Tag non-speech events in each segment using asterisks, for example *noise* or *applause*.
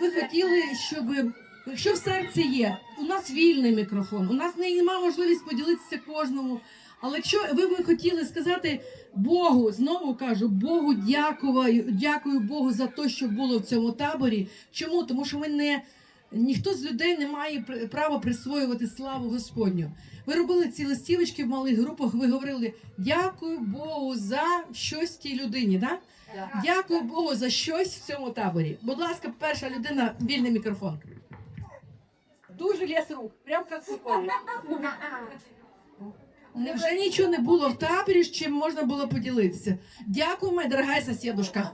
ви хотіли, щоб якщо в серці є, у нас вільний мікрофон, у нас немає можливість поділитися кожному. Але якщо ви б хотіли сказати Богу, знову кажу, Богу дякую, дякую Богу за те, що було в цьому таборі. Чому? Тому що ми не ніхто з людей не має права присвоювати славу Господню. Ви робили ці листівочки в малих групах. Ви говорили дякую Богу за щось тій людині. Да? Дякую Богу за щось в цьому таборі. Будь ласка, перша людина, вільний мікрофон. Дуже лес рук, прям как прикольно. Невже нічого не було в таборі, з чим можна було поділитися? Дякую, моя дорогая соседушка.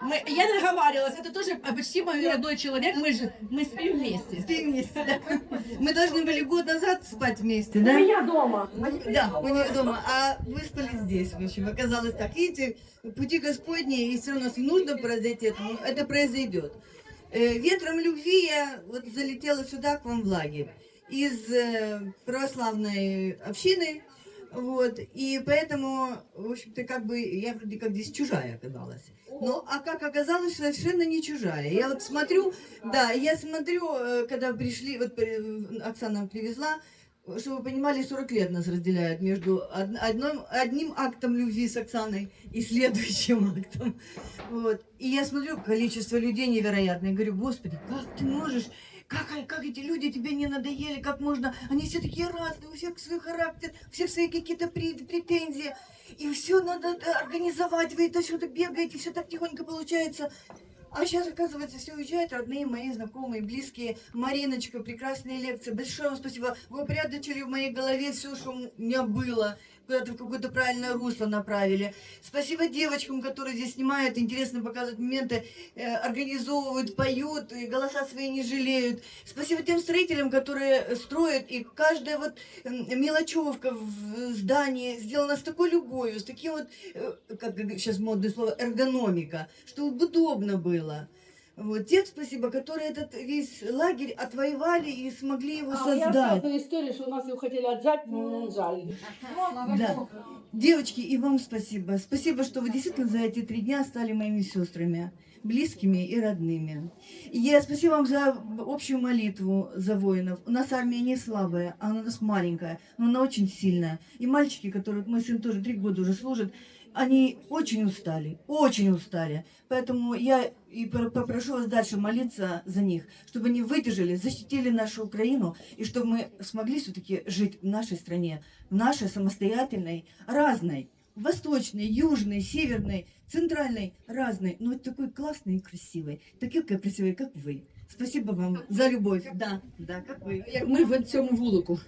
Мы, я договаривалась, это тоже почти мой родной человек, мы же мы спим вместе. Спим вместе, да. Мы должны были год назад спать вместе, У да? меня дома. Да, у нее дома, а вы спали здесь, в общем, оказалось так. Видите, пути Господни, и все равно, если нужно произойти этому, это произойдет. Э, Ветром любви я вот залетела сюда, к вам в лагерь, из э, православной общины, вот, и поэтому, в общем-то, как бы, я вроде как здесь чужая оказалась. Ну, а как оказалось, совершенно не чужая. Я вот смотрю, да, я смотрю, э, когда пришли, вот э, Оксана привезла, чтобы вы понимали, 40 лет нас разделяют между од- одном, одним актом любви с Оксаной и следующим актом. Вот. И я смотрю, количество людей невероятное. Я говорю, Господи, как ты можешь, как, как эти люди тебе не надоели, как можно, они все такие разные, у всех свой характер, у всех свои какие-то пре- претензии. И все надо э, организовать, вы это что-то бегаете, все так тихонько получается. А сейчас, оказывается, все уезжают, родные мои, знакомые, близкие. Мариночка, прекрасные лекции. Большое вам спасибо. Вы упорядочили в моей голове все, что у меня было. Куда-то в какое-то правильное русло направили. Спасибо девочкам, которые здесь снимают, интересно показывают моменты, э, организовывают, поют, и голоса свои не жалеют. Спасибо тем строителям, которые строят, и каждая вот мелочевка в здании сделана с такой любовью, с таким вот, э, как сейчас модное слово, эргономика, что удобно было. Вот, тех спасибо, которые этот весь лагерь отвоевали и смогли его А, я создать. рассказываю историю, что у нас его хотели отжать, но не отжали. Да. Девочки, и вам спасибо. Спасибо, что вы действительно за эти три дня стали моими сестрами, близкими и родными. И я спасибо вам за общую молитву за воинов. У нас армия не слабая, а она у нас маленькая, но она очень сильная. И мальчики, которые, мой сын тоже три года уже служит, они очень устали, очень устали. Поэтому я и пр- попрошу вас дальше молиться за них, чтобы они выдержали, защитили нашу Украину, и чтобы мы смогли все-таки жить в нашей стране, в нашей самостоятельной, разной, восточной, южной, северной, центральной, разной, но такой классной и красивой, такой красивой, как вы. Спасибо вам за любовь. Да, да, как вы. Ми в цьому вулику.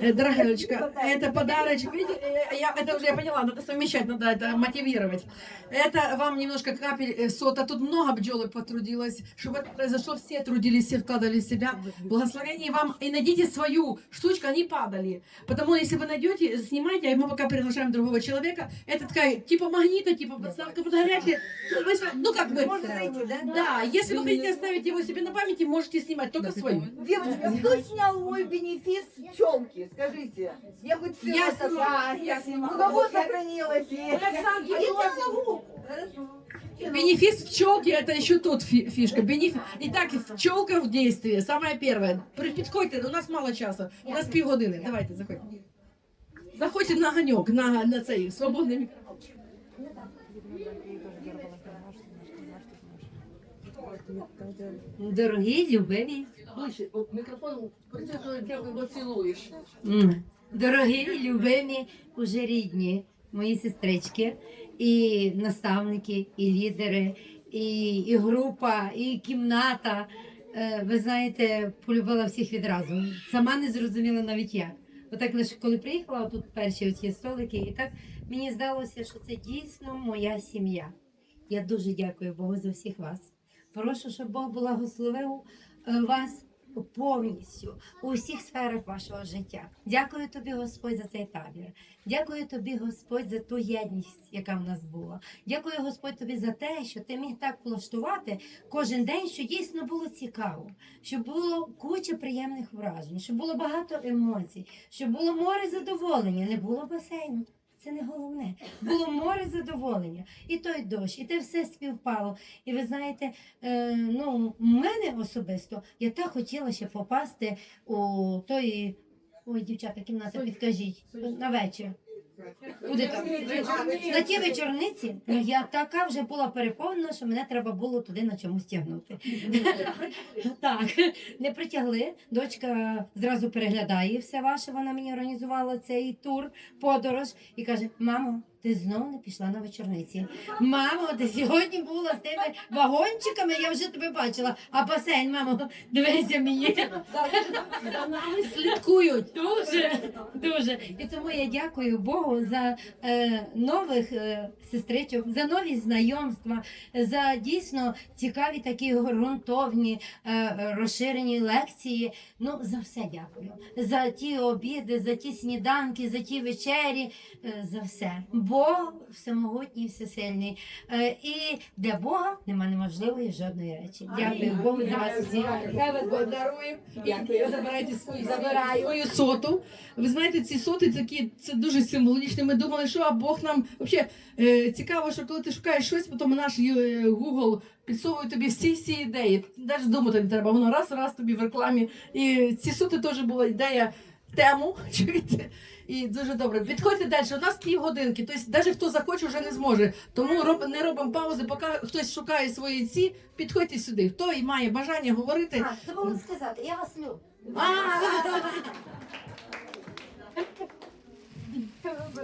Дорогая, это подарочек. Видите, я, это уже я поняла, надо совмещать, надо это мотивировать. Это вам немножко капель э, сота. Тут много бджелок потрудилось. Чтобы это произошло, все трудились, все вкладывали в себя. Благословение вам. И найдите свою штучку, они падали. Потому если вы найдете, снимайте, а мы пока приглашаем другого человека. Это такая, типа магнита, типа подставка под горячее. Ну, как бы. Можно зайти, да? Да, если вы хотите оставить его себе на памяти, можете снимать только свою. Девочки, кто снял мой бенефис пчелки? Скажите. Я хоть все Я это- сняла, я сняла. У кого сохранилось? Александр, А я не могу. Бенефис пчелки это еще тут фи- фишка. Бенеф... Итак, пчелка в действии. Самое первое. При- Підходьте, у нас мало часу. У нас півгодини. Давайте, заходьте. Заходьте на огонек, на, на цей свободний мікрофон. Дорогі любимі, Ближче, мікрофон його цілуєш. дорогі любимі, уже рідні, мої сестрички, і наставники, і лідери, і, і група, і кімната. Е, Ви знаєте, полюбила всіх відразу. Сама не зрозуміла навіть як. Отак лише коли приїхала, тут перші оці столики, і так мені здалося, що це дійсно моя сім'я. Я дуже дякую Богу за всіх вас. Прошу, щоб Бог благословив е, вас повністю у всіх сферах вашого життя. Дякую тобі, Господь, за цей табір. Дякую тобі, Господь, за ту єдність, яка в нас була. Дякую, Господь, тобі за те, що ти міг так влаштувати кожен день, що дійсно було цікаво, щоб було куча приємних вражень, щоб було багато емоцій, щоб було море задоволення, не було басейну. Це не головне. Було море задоволення. І той дощ, і те все співпало. І ви знаєте, е, ну, мене особисто я так хотіла ще попасти у той. Ой, дівчата, кімната, підкажіть, на вечір. Куди там? На ті вечорниці ну, я така вже була переповнена, що мене треба було туди на чомусь тягнути. Так, не притягли. Дочка зразу переглядає все ваше. Вона мені організувала цей тур, подорож і каже: Мамо, ти знову не пішла на вечорниці. Мамо, ти сьогодні була з тими вагончиками, я вже тебе бачила. А басейн, мамо, дивися мені. За нами слідкують. Дуже, дуже. І тому я дякую Богу за е, нових е, сестричок, за нові знайомства, за дійсно цікаві такі ґрунтовні е, розширені лекції. Ну, за все дякую. За ті обіди, за ті сніданки, за ті вечері, е, за все. Бог всемогутній, всесильний. Е, і для Бога нема неможливої жодної речі. Дякую Богу за вас всіх. І забирайте свою, забираю. свою соту. Ви знаєте, ці соти такі, це дуже символічно. Ми думали, що а Бог нам взагалі е, цікаво, що коли ти шукаєш щось, потім наш е, Google підсовує тобі всі всі ідеї. Навіть думати не треба, воно раз раз тобі в рекламі. І ці соти теж була ідея. Тему *laughs* чуєте? І дуже добре. Підходьте далі. У нас півгодинки. Тобто, навіть хто захоче, вже не зможе. Тому роб, не робимо паузи, поки хтось шукає свої ці. Підходьте сюди. Хто і має бажання говорити. А, забула сказати, я вас люблю.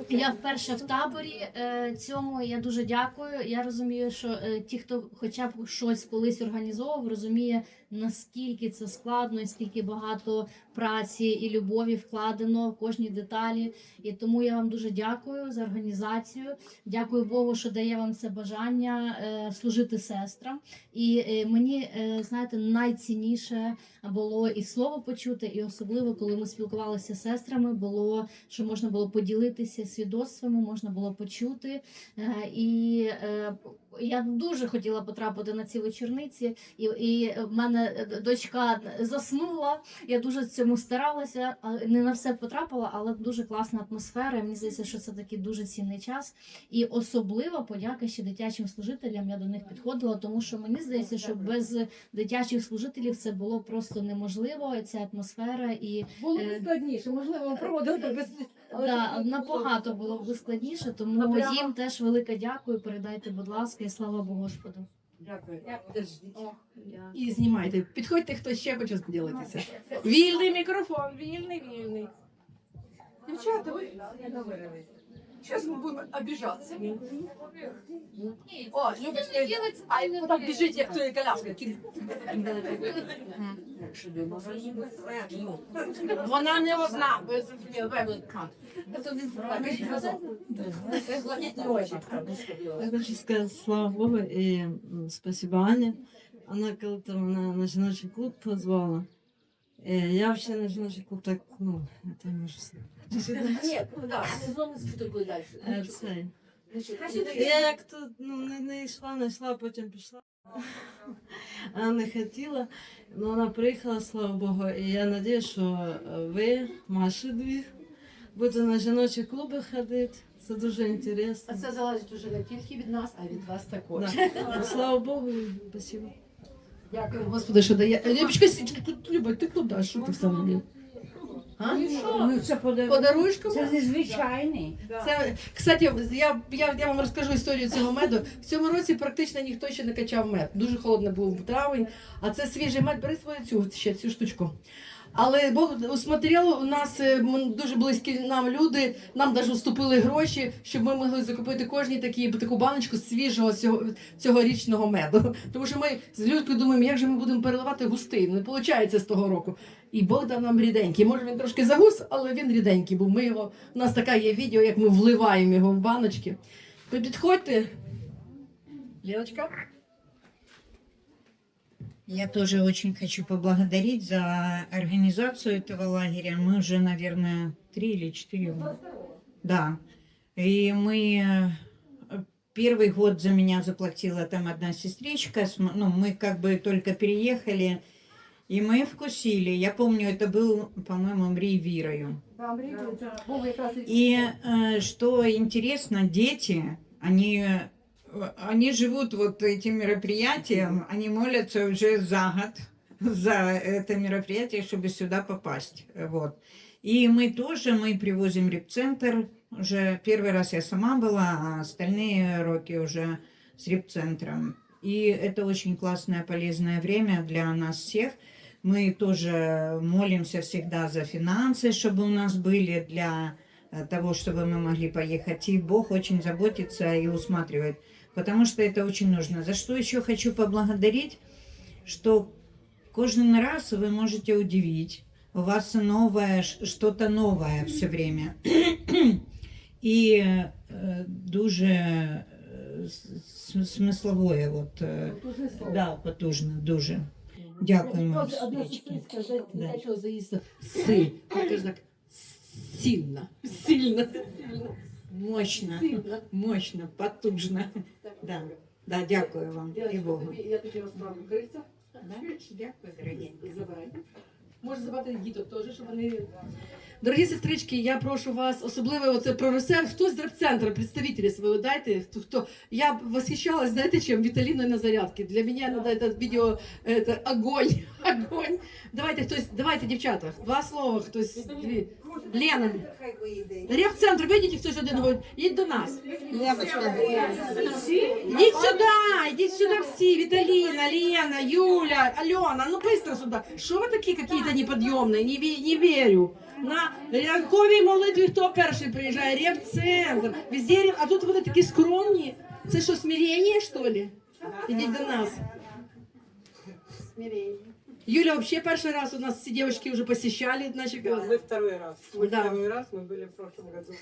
Я вперше в таборі е, цьому. Я дуже дякую. Я розумію, що е, ті, хто хоча б щось колись організовував, розуміє наскільки це складно і скільки багато праці і любові вкладено в кожні деталі. І тому я вам дуже дякую за організацію. Дякую Богу, що дає вам це бажання е, служити сестрам. І е, мені е, знаєте, найцінніше було і слово почути, і особливо коли ми спілкувалися з сестрами, було що можна було поділитися свідоцтвами, можна було почути. І я дуже хотіла потрапити на ці вечорниці, і, і в мене дочка заснула. Я дуже цьому старалася. Не на все потрапила, але дуже класна атмосфера. Мені здається, що це такий дуже цінний час. І особливо подяка ще дитячим служителям. Я до них підходила, тому що мені здається, що без дитячих служителів це було просто неможливо. Ця атмосфера і Було Е, б складніше, можливо, проводити без *laughs* Да, набагато було б складніше, тому їм теж велике дякую. Передайте, будь ласка, і слава Богу Господу. Дякую. І знімайте. Підходьте, хто ще хоче поділитися. Вільний мікрофон, вільний, вільний. Дівчата, ви Сейчас мы будем обижаться. О, любите, а вот так бежите, кто и коляска. Вона не хочу сказать слава Богу и спасибо Ане. Она когда-то на женочий клуб позвала. И я вообще на женочий клуб так, ну, это не можу сказати. Ні, ну да, сезон з далі. Е, Це. Я як тут ну, не, не йшла, не йшла, потім пішла. Вона не хотіла, але вона приїхала, слава Богу, і я сподіваюся, що ви, Маші дві, будете на жіночі клуби ходити. Це дуже А інтересно. це залежить уже не тільки від нас, а від вас також. Да. Слава Богу, спасибо. Дякую, Господи, що дає. Любочка, сі- тут, Люба, ти куди? Що ти в самому? А? Ну, це Подаруєш комусь? Це незвичайний. Це, кстати, я, я, я вам розкажу історію цього меду. В цьому році практично ніхто ще не качав мед. Дуже холодно був травень, а це свіжий мед. Бери свою цю ще цю штучку. Але Бог матеріалу у нас е, дуже близькі нам люди, нам навіть вступили гроші, щоб ми могли закупити кожній такі, таку баночку свіжого цього, цьогорічного меду. Тому що ми з Людкою думаємо, як же ми будемо переливати густий. Не виходить з того року. І Бог дав нам ріденький. Може він трошки загус, але він ріденький був. Ми його, у нас така є відео, як ми вливаємо його в баночки. Ви підходьте. Лілочка. Я тоже очень хочу поблагодарить за организацию этого лагеря. Мы уже, наверное, три или четыре года. Да. И мы э, первый год за меня заплатила там одна сестричка. См- Ну, мы как бы только переехали. И мы вкусили. Я помню, это был, по-моему, Мрий Вирою. Якраз і И э, что интересно, дети, они, они живут вот этим мероприятием, они молятся уже за год за это мероприятие, чтобы сюда попасть. Вот. И мы тоже, мы привозим репцентр. Уже первый раз я сама была, а остальные роки уже с репцентром. И это очень классное, полезное время для нас всех. Мы тоже молимся всегда за финансы, чтобы у нас были для э, того, чтобы мы могли поехать. И Бог очень заботится и усматривает, потому что это очень нужно. За что еще хочу поблагодарить, что каждый раз вы можете удивить. У вас новое, что-то новое все время. І е, дуже с- смисловое, от, е, да, потужно, дуже. Дякуємо. Одна сестричка за дитячого заїзду. Так. Сильно. Сильно. Мощно, Сильно. мощно, потужно. Да, да, дякую вам і Богу. Я тоді розправлю крильця. Да? Дякую, дорогенькі. Забирайте. Може забрати діток теж, щоб вони. Дорогі сестрички, я прошу вас, особливо оце про ресерв. Хтось з репцентру, представителі свої дайте. Хто, хто. Я восхищалась, знаєте, чим? Віталіною на зарядці. Для мене надо это відео, это огонь, *laughs* огонь. Давайте хтось, давайте, дівчата, два слова, хтось. Дві. Лена. Репцентр, вийдіть хтось один говорить, їдь до нас. Идите сюда, идите сюда все, Виталина, Лена, Юля, Алена, ну быстро сюда. Что вы такие какие-то неподъемные, не, ве- не верю. На ранковій молитві хто перший приїжджає? Репцентр. Везде, реп- а тут вони такі скромні. Це що, смирення, що ли? Ідіть до нас. Юля, вообще первый раз у нас все девочки уже посещали, значит, Мы второй раз. Мы Да. второй раз, мы были в прошлом году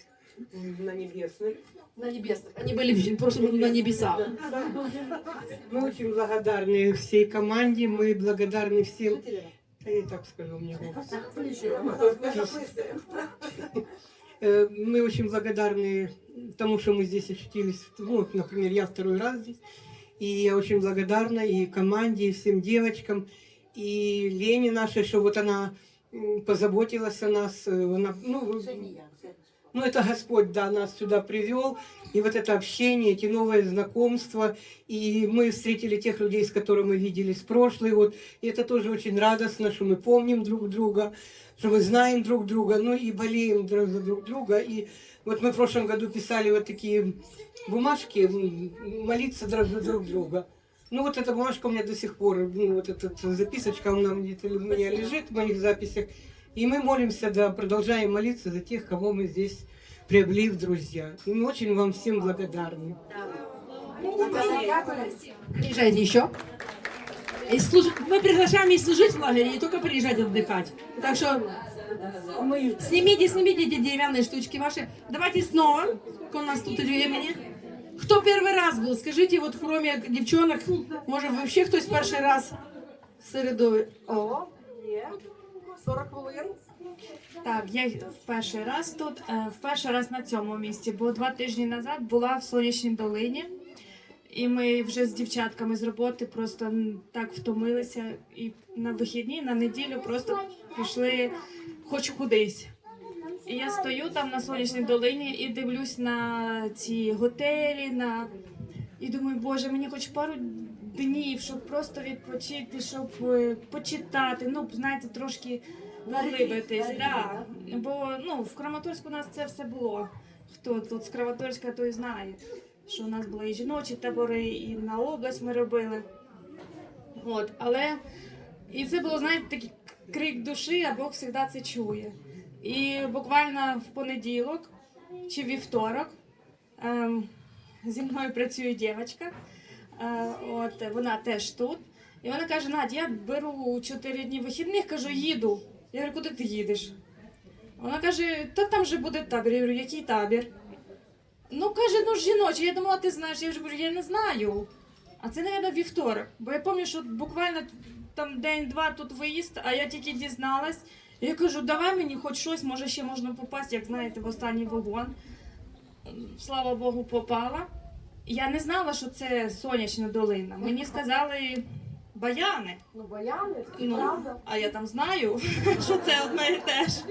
м, на Небесной. на небесных. Они были в прошлом году на небесах. Мы очень благодарны всей команде, мы благодарны всем. да Я так скажу мне. голос. Э, Мы очень благодарны тому, что мы здесь очутились. Ну, вот, например, я второй раз здесь. И я очень благодарна и команде, и всем девочкам, и Лене нашей, что вот она позаботилась о нас. э, Она, ну, ну, это Господь, да, нас сюда привел. И вот это общение, эти новые знакомства. И мы встретили тех людей, с которыми мы виделись прошлый год. И это тоже очень радостно, что мы помним друг друга, что мы знаем друг друга, ну и болеем друг за друг друга. И вот мы в прошлом году писали вот такие бумажки, молиться друг за друг друга. Ну вот эта бумажка у меня до сих пор, ну вот эта записочка у меня у меня лежит в моих записях. И мы молимся, да, продолжаем молиться за тех, кого мы здесь приобрели в друзья. И мы очень вам всем благодарны. Приезжайте еще. И служ- Мы приглашаем и служить в лагере, не только приезжать отдыхать. Так что снимите, снимите эти деревянные штучки ваши. Давайте снова, у нас тут времени. Кто первый раз был? Скажите, вот кроме девчонок, может вообще кто-то первый раз в середові? О, є. 40 хвилин. Так, я в перший раз тут, е, в перший раз на цьому місці, бо два тижні назад була в сонячній долині, і ми вже з дівчатками з роботи просто так втомилися. І на вихідні, на неділю просто пішли хоч кудись. І я стою там на сонячній долині і дивлюсь на ці готелі, на і думаю, боже, мені хоч пару днів, щоб просто відпочити, щоб е, почитати. Ну, знаєте, трошки поглибитись. Да. Бо ну, в Краматорську у нас це все було. Хто тут з Краматорська, той знає, що у нас були і жіночі табори, і на область ми робили. От, але і це було, знаєте, такий крик душі, а Бог завжди це чує. І буквально в понеділок чи вівторок ем, зі мною працює дівчинка. Е, от вона теж тут. І вона каже: Надь, я беру 4 дні вихідних, кажу, їду. Я говорю, куди ти їдеш? Вона каже, та там же буде табір. Я говорю, який табір? Ну, каже, ну жіночий. Я думала, ти знаєш. Я кажу, я не знаю. А це, мабуть, вівторок. Бо я пам'ятаю, що буквально там день-два тут виїзд, а я тільки дізналась. Я кажу, давай мені хоч щось, може ще можна попасти, як знаєте, в останній вагон. Слава Богу, попала. Я не знала, що це сонячна долина. Мені сказали, баяни. Ну, баяни, Ну, правда. а я там знаю, *laughs* що це одне і те ж.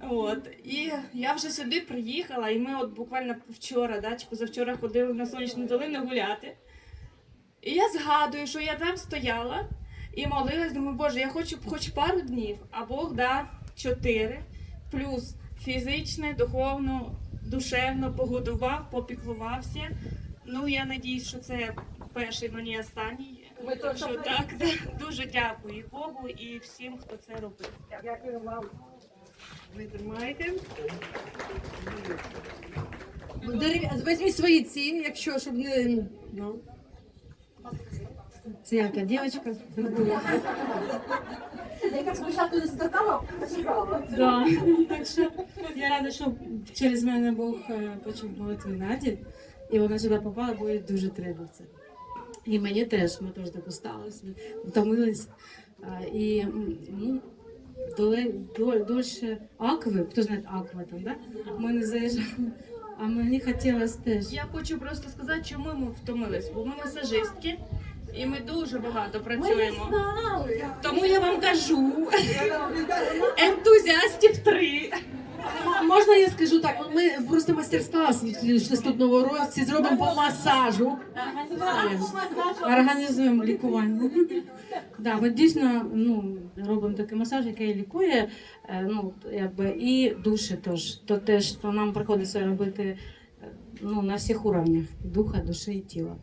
*laughs* От. І я вже сюди приїхала, і ми от буквально вчора, да, чи позавчора ходили на сонячну долину гуляти. І я згадую, що я там стояла і молилась, думаю, Боже, я хочу хоч пару днів, а Бог да чотири, плюс фізично, духовно, душевно погодував, попіклувався. Ну, я надіюсь, що це перший, але не останній. Ми точно що так, да. *laughs* дуже дякую і Богу і всім, хто це робив. Дякую вам. Ви тримаєте. Візьміть свої ці, якщо щоб не. Ну. Це яка дівчинка? Яка спочатку не стартала. Так що я рада, що через мене Бог е, почув молитву Наді, і вона сюди попала, бо їй дуже треба це. І мені теж, ми теж так усталися, втомились. І м, ну, дольше акви, хто знає аква там, да? ми не заїжджали. А мені хотілося теж. Я хочу просто сказати, чому ми втомились, бо ми масажистки. І ми дуже багато працюємо. Тому я вам кажу, ентузіастів три. Можна я скажу так? Ми просто майстер-клас в наступному році зробимо по масажу. Організуємо лікування. Да, ми дійсно ну, робимо такий масаж, який лікує, е, ну, якби, і душі теж. То теж що нам приходиться робити е, ну, на всіх уровнях духа, душі і тіла.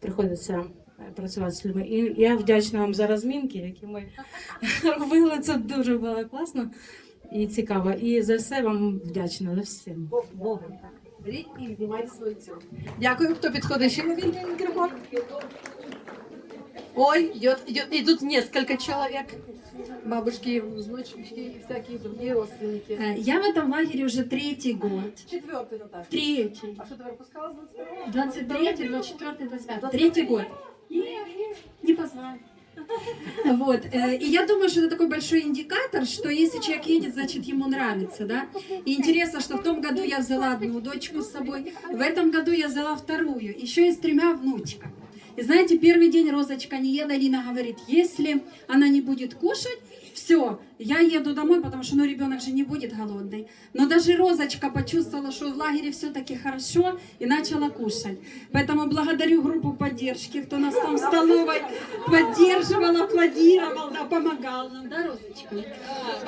Приходиться е, працювати з людьми. І я вдячна вам за розмінки, які ми *laughs* робили. Це дуже було класно і цікаво. І за все вам вдячна за всім. Богу. Беріть і знімайте свою цю. Дякую, хто підходить ще на вільний мікрофон. Ой, идет, идет, идут несколько человек. Бабушки, внучки и всякие другие родственники. Э, Я в этом лагере уже третий год. Четвертый, Наташа. Третий. А что ты выпускала с 22 23, 24, 25. Третий год. Не позвали. Вот. э, И я думаю, что это такой большой индикатор, что если человек едет, значит ему нравится, да. И интересно, что в том году я взяла одну дочку с собой, в этом году я взяла вторую, еще и с тремя внучками. И знаете, первый день Розочка не ела, Лина говорит, если она не будет кушать, все, я еду домой, потому что ну, ребенок же не будет голодный. Но даже Розочка почувствовала, что в лагере все-таки хорошо и начала кушать. Поэтому благодарю группу поддержки, кто нас там в столовой поддерживал, аплодировал, да, помогал нам, да, Розочка?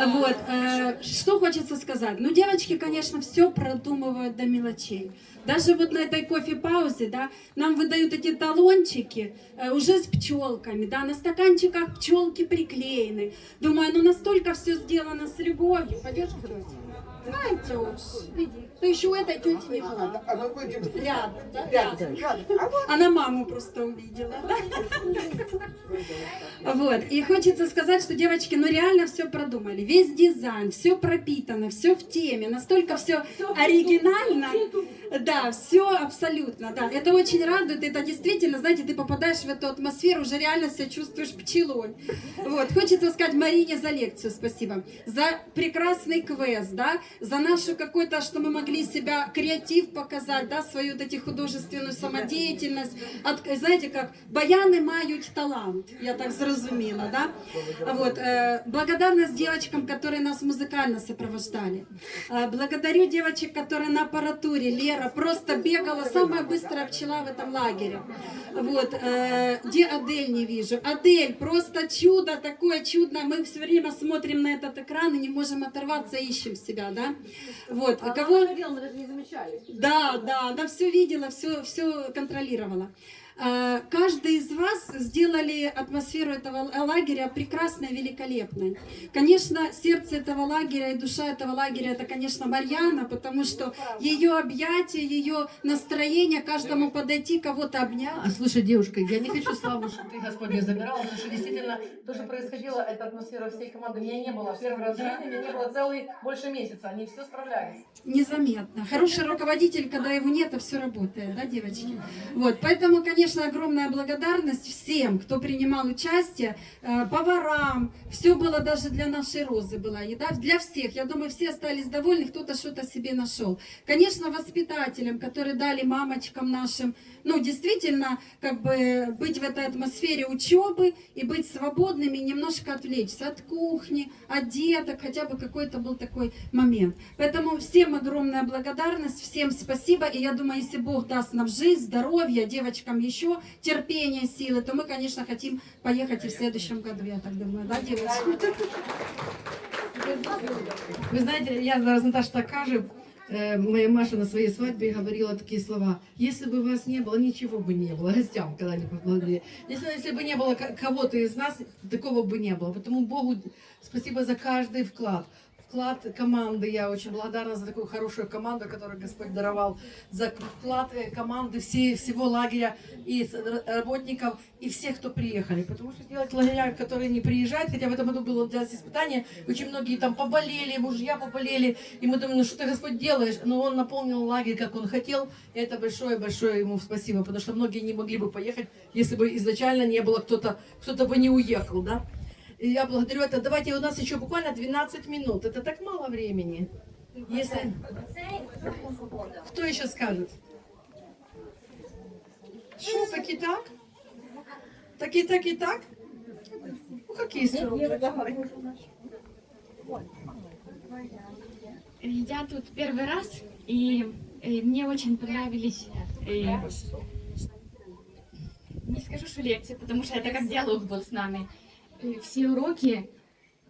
Вот, э, что хочется сказать? Ну, девочки, конечно, все продумывают до мелочей. Даже вот на этой кофе-паузе, да, нам выдают эти талончики э, уже с пчелками, да, на стаканчиках пчелки приклеены. Думаю, ну настолько все сделано с любовью. Пойдешь, Федотик? Знаете уж, иди. Ты еще у этой тети не была. Рядом, да? Рядом. Она маму просто увидела. Вот. И хочется сказать, что девочки, ну реально все продумали. Весь дизайн, все пропитано, все в теме. Настолько все оригинально. Да, все абсолютно, да. Это очень радует. Это действительно, знаете, ты попадаешь в эту атмосферу, уже реально себя чувствуешь пчелой. Вот. Хочется сказать Марине за лекцию спасибо. За прекрасный квест, да. За нашу какой-то, что мы могли себя креатив показать, да, свою вот эти художественную самодеятельность. От, знаете, как баяны мають талант, я так зрозумела, да. Вот. э, благодарность девочкам, которые нас музыкально сопровождали. Э, благодарю девочек, которые на аппаратуре. Лера просто бегала, самая быстрая пчела в этом лагере. Вот. э, где Адель не вижу? Адель, просто чудо, такое чудное. Мы все время смотрим на этот экран и не можем оторваться, ищем себя, да? Вот. А Кого... она ходила, мы даже не замечали. Да, да, она все видела, все, все контролировала. А, Каждый из вас сделали атмосферу этого лагеря прекрасной, великолепной. Конечно, сердце этого лагеря и душа этого лагеря это, конечно, Марьяна, потому что ее объятия, ее настроение, каждому подойти, кого-то обнять. А слушай, девушка, я не хочу славу, что ты Господь не забирала, потому что действительно то, что происходило, эта атмосфера всей команды, меня не было. Первый раз в жизни меня не было целый больше месяца, они все справлялись. Незаметно. Хороший руководитель, когда его нет, а все работает, да, девочки? Вот, поэтому, конечно, конечно, огромная благодарность всем, кто принимал участие, э, поварам. Все было даже для нашей Розы была еда, для всех. Я думаю, все остались довольны, кто-то что-то себе нашел. Конечно, воспитателям, которые дали мамочкам нашим, ну, действительно, как бы быть в этой атмосфере учебы и быть свободными, немножко отвлечься от кухни, от деток, хотя бы какой-то был такой момент. Поэтому всем огромная благодарность, всем спасибо. И я думаю, если Бог даст нам жизнь, здоровье, девочкам еще терпение, силы, то мы, конечно, хотим поехать и в следующем году, я так думаю, да, девочки? Ви знаєте, я зараз Наташа так каже, э, моя Маша на своей свадьбе говорила такие слова. Если бы вас не было, ничего бы не было. *laughs* Гостям когда-нибудь поблагодарили. Если, если бы не было ко- кого-то из нас, такого бы не было. Потому Богу спасибо за каждый вклад. Вклад команды, я очень благодарна за такую хорошую команду, которую Господь даровал, за вклад э, команды всей, всего лагеря и работников, и всех, кто приехали. Потому что делать лагеря, которые не приезжают, хотя в этом году было для нас испытание, очень многие там поболели, мужья поболели, и мы думаем, ну что ты, Господь, делаешь? Но Он наполнил лагерь, как Он хотел, и это большое-большое Ему спасибо, потому что многие не могли бы поехать, если бы изначально не было кто-то, кто-то бы не уехал, да? И я благодарю это. Давайте, у нас еще буквально 12 минут. Это так мало времени. Если... Кто еще скажет? Что, так и так? Так и так и так? Ну, какие сроки? Я тут первый раз, и, э, мне очень понравились... э, не скажу, что лекции, потому что это как диалог был с нами. Э, Все уроки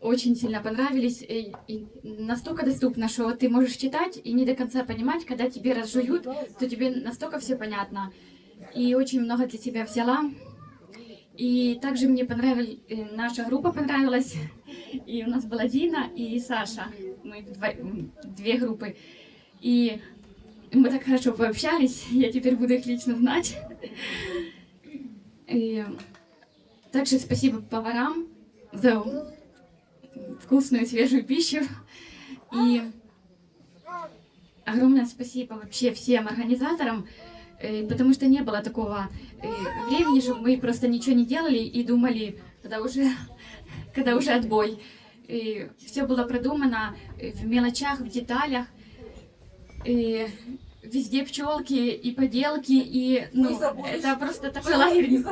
очень сильно понравились. э, И настолько доступно, что ты можешь читать и не до конца понимать, когда тебе разжуют, то тебе настолько все понятно. И очень много для себя взяла. И также мне понравилась, наша группа понравилась. И у нас была Дина и Саша. Мы два- две группы. И мы так хорошо пообщались. Я теперь буду их лично знать. И также спасибо поварам за вкусную свежую пищу. И огромное спасибо вообще всем организаторам, э, потому что не было такого э, времени, чтобы мы просто ничего не делали и думали, когда уже, *laughs* когда уже отбой. И все было продумано э, в мелочах, в деталях. И везде пчелки и поделки, и ну, это просто такой лагерь не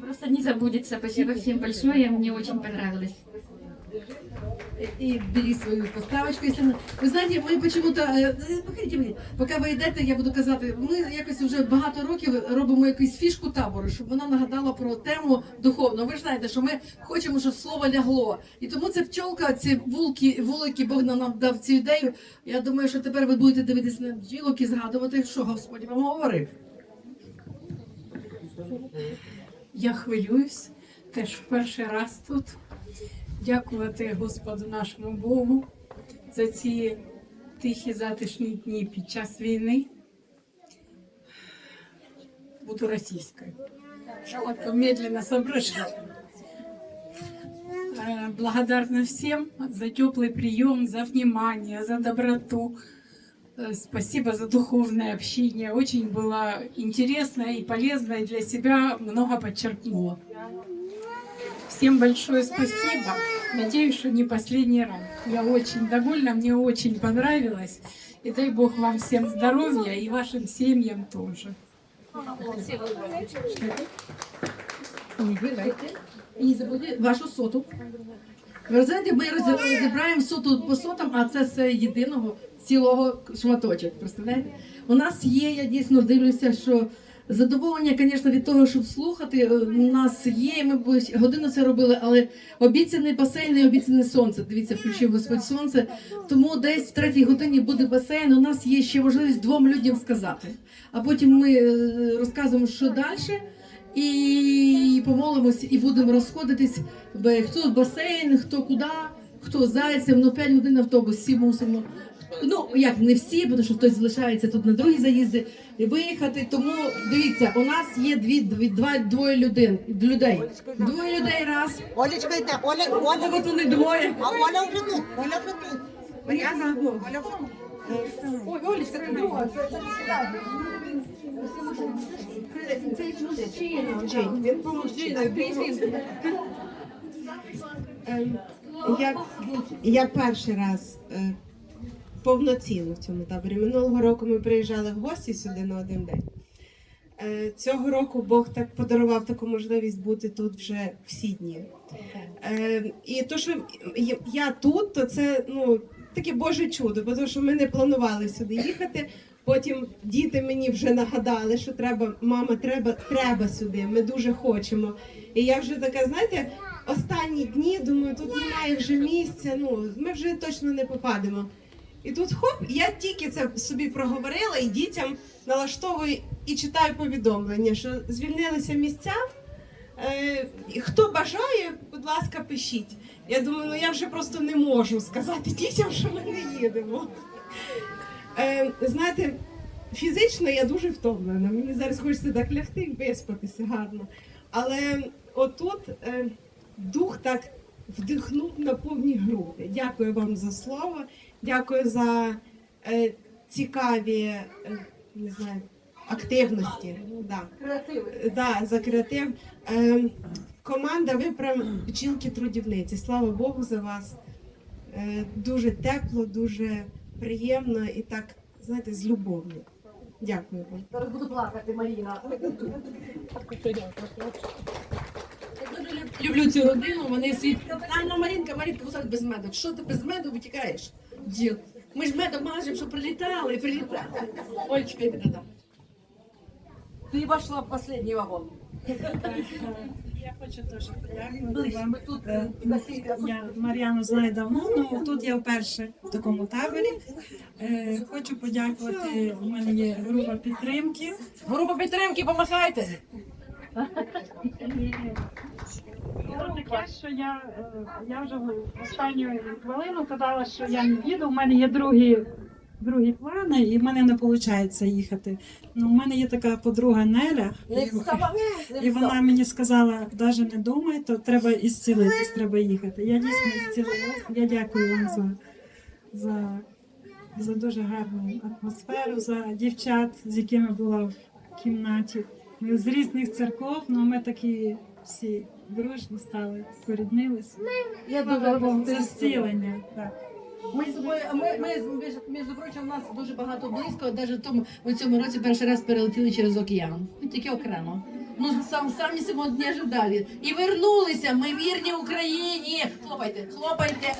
просто не забудется. Спасибо всем большое, мне очень понравилось. И бери свою поставочку. Если... Ви знаєте, ми почему-то, е, е, покажіть мені, поки ви йдете, я буду казати, ми якось вже багато років робимо якусь фішку табору, щоб вона нагадала про тему духовну. Ви ж знаєте, що ми хочемо, щоб слово лягло. І тому це пчолка, ці вулки, вулики, Бог нам дав цю ідею. Я думаю, що тепер ви будете дивитися на бджілок і згадувати, що Господь вам говорив. Я хвилююсь теж перший раз тут. Дякувати Господу нашому Богу за ці тихі затишні дні під час війни. Буду російською. А то медленно соображаю. Э, Благодарна всем за теплый прием, за внимание, за доброту. Э, Спасибо за духовное общение. Очень было интересно и полезно, и для себя много подчеркнула. Всем большое спасибо. Надеюсь, что не последний раз. Я очень довольна, мне очень понравилось. И дай Бог вам всем здоровья и вашим семьям тоже. Не забудьте вашу соту. Ви розумієте, ми розібраємо соту по сотам, а це з єдиного цілого шматочок. Представляєте? У нас є, я дійсно дивлюся, що задоволення, звісно, від того, щоб слухати, е, у нас є. Ми б годину це робили, але обіцяний басейн і обіцяне сонце. Дивіться, включив Господь сонце. Тому десь в третій годині буде басейн. У нас є ще можливість двом людям сказати. А потім ми е, розказуємо, що далі. І помолимося, і будемо розходитись. Хто басейн, хто куди, хто зайцем, ну 5 годин автобус, всі мусимо. Ну, як не всі, тому що хтось залишається тут на другі заїзди і виїхати. Тому дивіться, у нас є дві, дві два, двоє людей. людей. Двоє людей раз. Олечка йде, Оля, Оля. От вони двоє. А Оля вже тут, Оля вже тут. Забула. Оля вже тут. Ой, Олечка, ты друга. Ем, Я, я перший раз е, повноцінно в цьому таборі. Минулого року ми приїжджали в гості сюди на один день. Е, Цього року Бог так подарував таку можливість бути тут вже всі дні. Е, І то, що я- тут, то це ну, таке Боже чудо, бо тому що ми не планували сюди їхати. Потім діти мені вже нагадали, що треба, мама, треба, треба сюди. Ми дуже хочемо. І я вже така, знаєте, останні дні думаю, тут немає вже місця. Ну ми вже точно не попадемо. І тут хоп, я тільки це собі проговорила і дітям налаштовую і читаю повідомлення, що звільнилися місця. Е, хто бажає, будь ласка, пишіть. Я думаю, ну я вже просто не можу сказати дітям, що ми не їдемо. Е, знаєте, фізично я дуже втомлена. Мені зараз хочеться так лягти і виспатися гарно. Але отут е, дух так вдихнув на повні груди. Дякую вам за слово, дякую за е, цікаві е, не знаю, активності. Да. Креативи. Да, за креатив. Е, команда, ви прям бджілки трудівниці. Слава Богу за вас. Е, дуже тепло, дуже приємно і так, знаєте, з любов'ю. Дякую вам. Зараз буду плакати, Маріна. Люблю цю родину, вони світ. А, ну, Марінка, Марінка, без меду. Що ти без меду витікаєш? Дід. Ми ж медом мажемо, щоб прилітали, прилітали. Олечка, йди туди. Ти вошла в останній вагон. Я хочу теж подякувати вам. Е, Я Мар'яну знаю давно, але тут я вперше в такому таборі. Е, Хочу подякувати. У мене є група підтримки. Група підтримки, помахайте. Таке, що я, е, я вже в останню хвилину казала, що я не їду. У мене є другі, другі плани, і в мене не виходить їхати. Ну, у мене є така подруга Неля. Не І вона мені сказала, навіть не думай, то треба ісцілитись, треба їхати. Я дійсно ісцілилась. Я дякую вам за, за, за дуже гарну атмосферу, за дівчат, з якими була в кімнаті. Ми з різних церков, але ми такі всі дружні стали, поріднились. Я дуже Богу, це зцілення. Так. Ми з тобою, ми, ми, між, між прочим, у нас дуже багато близько, навіть тому, ми в цьому році перший раз перелетіли через океан. Ну, Тільки окремо. Ну, сам, самі себе не ожидали. І вернулися, ми вірні Україні. Хлопайте, хлопайте.